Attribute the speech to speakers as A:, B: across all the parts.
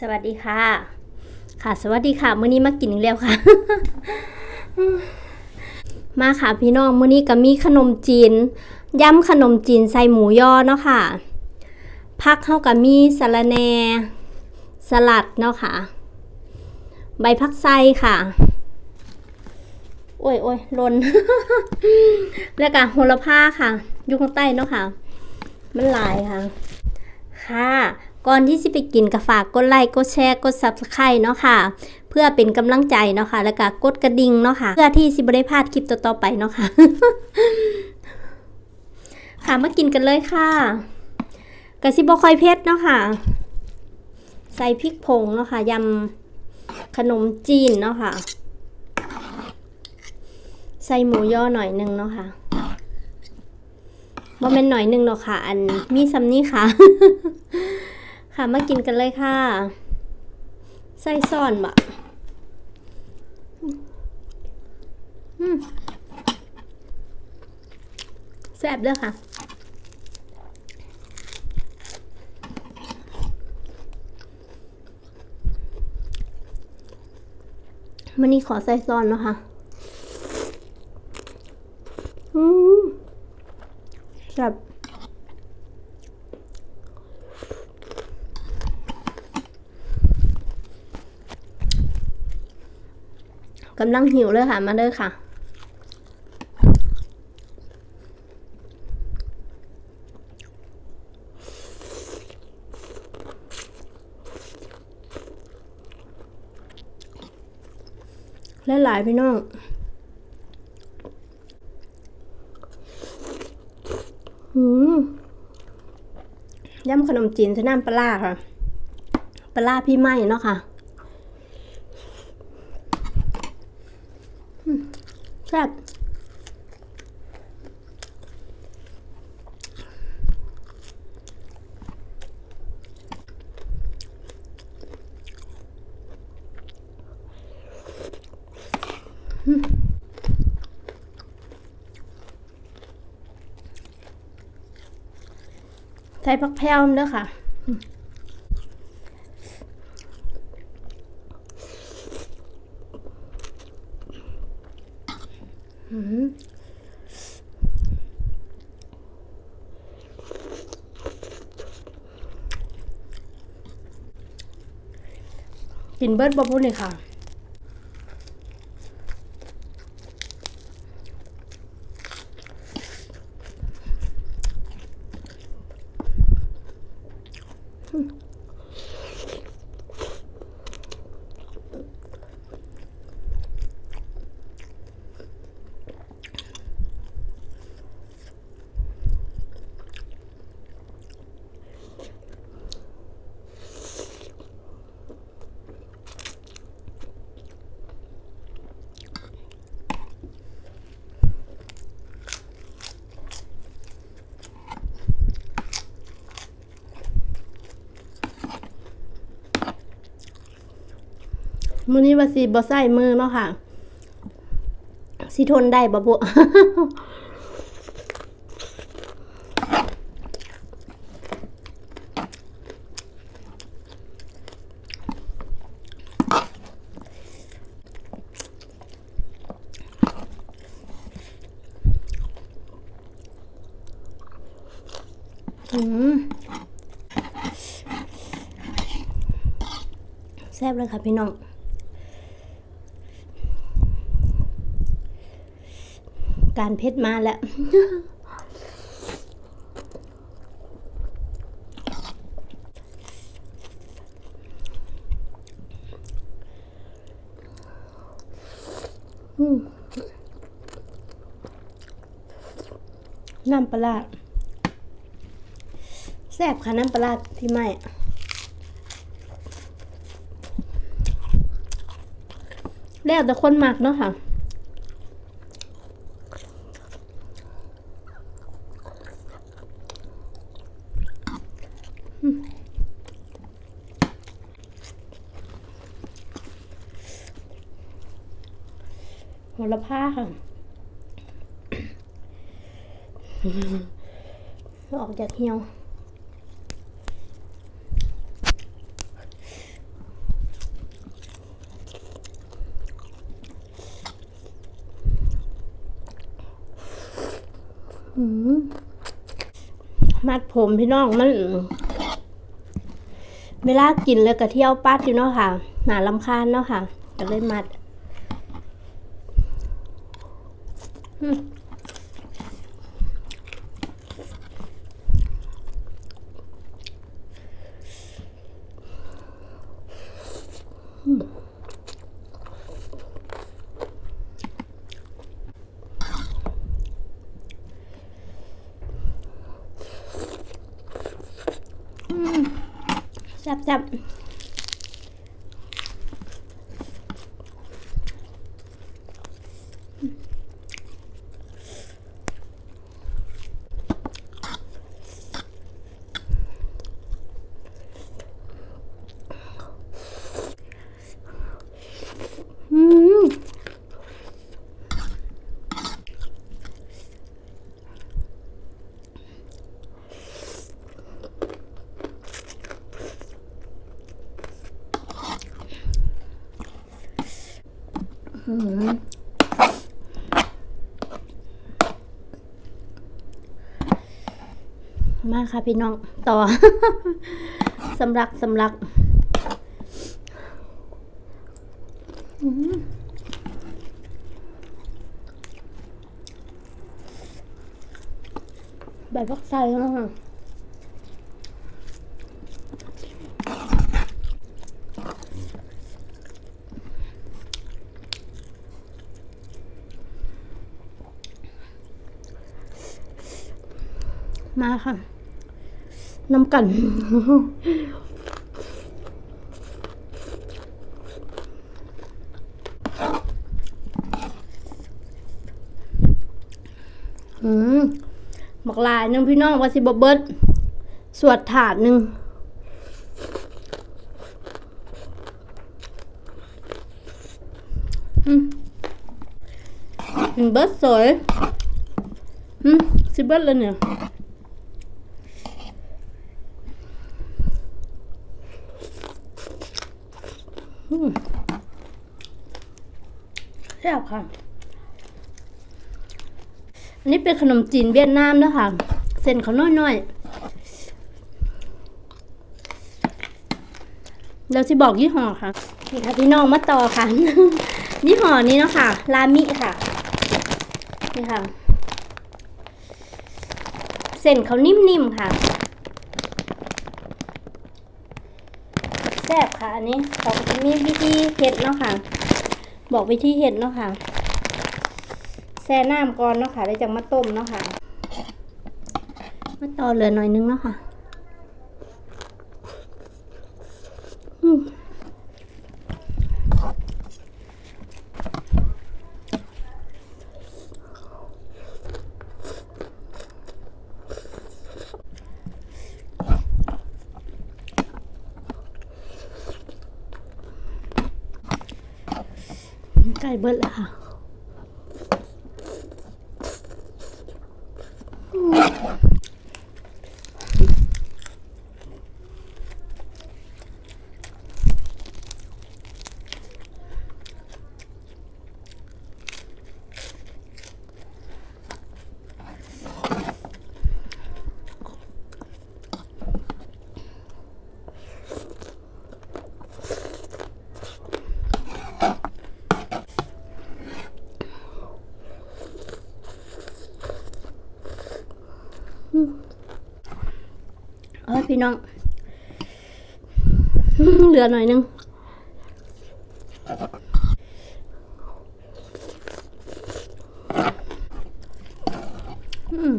A: สวัสดีค่ะ ค่ะ สวัสดีค่ะมื้อนี้มากินอีกแล้วค่ะ มาค่ะพี่น้องมื้อนี้ก็มีขนมจีนยำขนมจีนใส่หมูยอเนาะค่ะผักเฮาก็มีสะระแหน่สลัดเนาะค่ะ ใบผักไส้ค่ะ โอ้ยโอ้ยลน แล้วก็โหระพาค่ะ อยู่ข้างใต้เนาะค่ะ มันหลายค่ะ ค่ะ ก่อนที่สิไปกินก็ฝากกดไลค์กดแชร์กด Subscribe เนาะค่ะ เพื่อเป็นกำลังใจเนาะค่ะ แล้วก็กดกระดิ่งเนาะค่ะ เพื่อที่สิบ่ได้พลาดคลิปต่อๆไปเนาะค่ะ ค่ะมากินกันเลยค่ะกะสิบ่ค่อยเผ็ดเนาะค่ะ ใส่พริกผงเนาะค่ะยำขนมจีนเนาะค่ะ ใส่หมูย่อหน่อยนึงเนาะค่ะว่าเป็นหน่อยนึงเนาะค่ะ อันมีซัมนี่ค่ะ ค่ะ มากินกันเลยค่ะใส่ซ่อนบะแซ่บเด้อค่ะมันนี้ขอใส่ซ่อนนะคะ อืมแซ่บ กำลังหิวเลยค่ะ มาเลยค่ะ และหลายพี่น้องหืมยำขนมจีนใช้น้ำปลาค่ะ ปลาพี่ไหม้เนาะค่ะ ซ่บใส่ผักแพรวเด้อค่ะอืมอืม กินเบิร์ดบะพูนี่ค่ะ มื้อนี้ว่าสิบ่ใส่มือเนาะค่ะ สิทนได้บ่บุอืมแซ่บเลยค่ะพี่น้อง การเพชรมาแล้วน้ำปลาแซ่บค่ะน้ำปลาร้าพี่ไม่แล้วแต่คนหมักเนาะค่ะ หัวละผ้าค่ะออกจากเหี่ยวมัดผมพี่น้องมัน เวลากินแล้วก็เที่ยวปัดอยู่เนาะค่ะ หนาลำคาญเนาะค่ะก็เลยมัด อืม แซ่บๆ อืมอื มาค่ะพี่น้อง ต่อ สำลักสำลักอืมใบพักไส้มาก มาค่ะ น้ำกันอืมบักลายนึงพี่น้องว่าสิบเบิดสวดถาดหนึ่งอืมเบิดสวยอืมสิเบิดเลยเนี่ย แซ่บค่ะ อันนี้เป็นขนมจีนเวียดนามนะคะเส้นเขาน้อยๆเราจะบอกยี่ห้อค่ะนี่ค่ะพี่น้องมาต่อค่ะยี่ห้อนี้เนาะค่ะรามิค่ะ นี่ค่ะ เส้นเขานิ่มๆค่ะ ซ่บค่ะ อันนี้เขาก็จะมีวิธีเห็ดเนาะค่ะ บอกวิธีเห็ดเนาะค่ะแช่น้ำก่อนเนาะค่ะแล้วจะมาต้มเนาะค่ะ มาต่อเหลือหน่อยนึงเนาะค่ะ ไก่เบิดแล้วค่ะ เอ้ย พี่น้อง เหลือหน่อยนึงอืม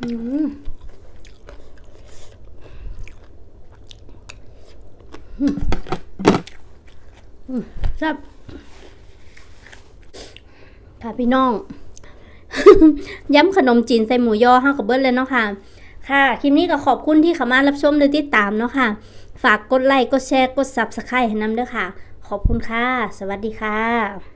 A: อืมอืมอืมแซ่บ ค่ะพี่น้อง ย้ำขนมจีนใส่หมูยอห้ากับเบิ้ลเลยเนาะค่ะ ค่ะ คลิปนี้ก็ขอบคุณที่เข้ามารับชมและติดตามเนาะค่ะ ฝากกดไลค์ กดแชร์ กดซับสไครต์ให้น้ำด้วยค่ะ ขอบคุณค่ะ สวัสดีค่ะ